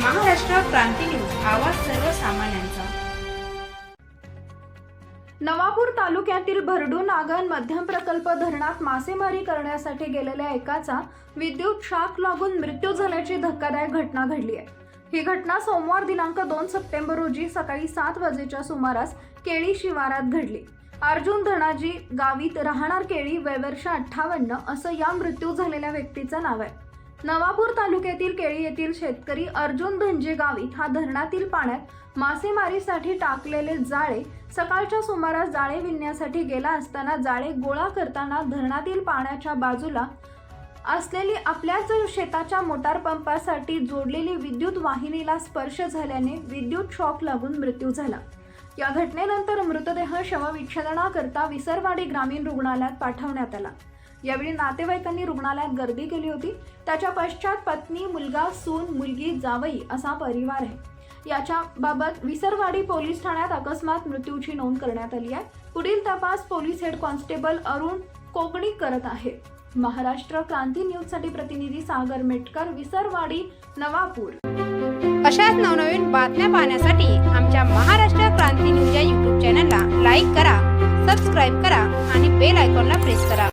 क्रांती news आवाज सर्वसामान्यांचा. नवापूर तालुक्यातील भरडू नागन मध्यम प्रकल्प धरणात मासेमारी करण्यासाठी गेलेल्या एकाचा विद्युत शाक लागून मृत्यू झाल्याची धक्कादायक घटना घडली आहे. ही घटना सोमवार दिनांक दोन सप्टेंबर रोजी सकाळी सात वाजेच्या सुमारास केळी शिवारात घडली. अर्जुन धनाजी गावीत राहणार केळी वय वर्ष अठ्ठावन्न असं या मृत्यू झालेल्या व्यक्तीचं नाव आहे. नवापूर तालुक्यातील केळी येथील शेतकरी अर्जुन धनजे गावीत हा धरणातील पाण्यात मासेमारीसाठी टाकलेले जाळे सकाळच्या सुमारास जाळे विणण्यासाठी गेला असताना जाळे गोळा करताना धरणातील पाण्याच्या बाजूला असलेली आपल्याच शेताच्या मोटार पंपासाठी जोडलेली विद्युत वाहिनीला स्पर्श झाल्याने विद्युत शॉक लागून मृत्यू झाला. या घटनेनंतर मृतदेह शवविच्छेदनाकरता विसरवाडी ग्रामीण रुग्णालयात पाठवण्यात आला. यावेळी नातेवाईकांनी रुग्णालयात गर्दी केली होती. त्याच्या पश्चात पत्नी मुलगा सून मुलगी जावई असा परिवार आहे. याच्या बाबत विसरवाडी पोलीस ठाण्यात अकस्मात मृत्यूची नोंद करण्यात आली आहे. पुढील तपास police head constable Arun Kokani करत आहे. महाराष्ट्र क्रांती न्यूजसाठी प्रतिनिधी सागर मेटकर विसरवाडी नवापूर. अशाच नवनवीन बातम्या पाहण्यासाठी आमच्या महाराष्ट्र क्रांती न्यूज या यूट्यूब चॅनलला लाईक करा सबस्क्राईब करा आणि बेल आयकॉनला प्रेस करा.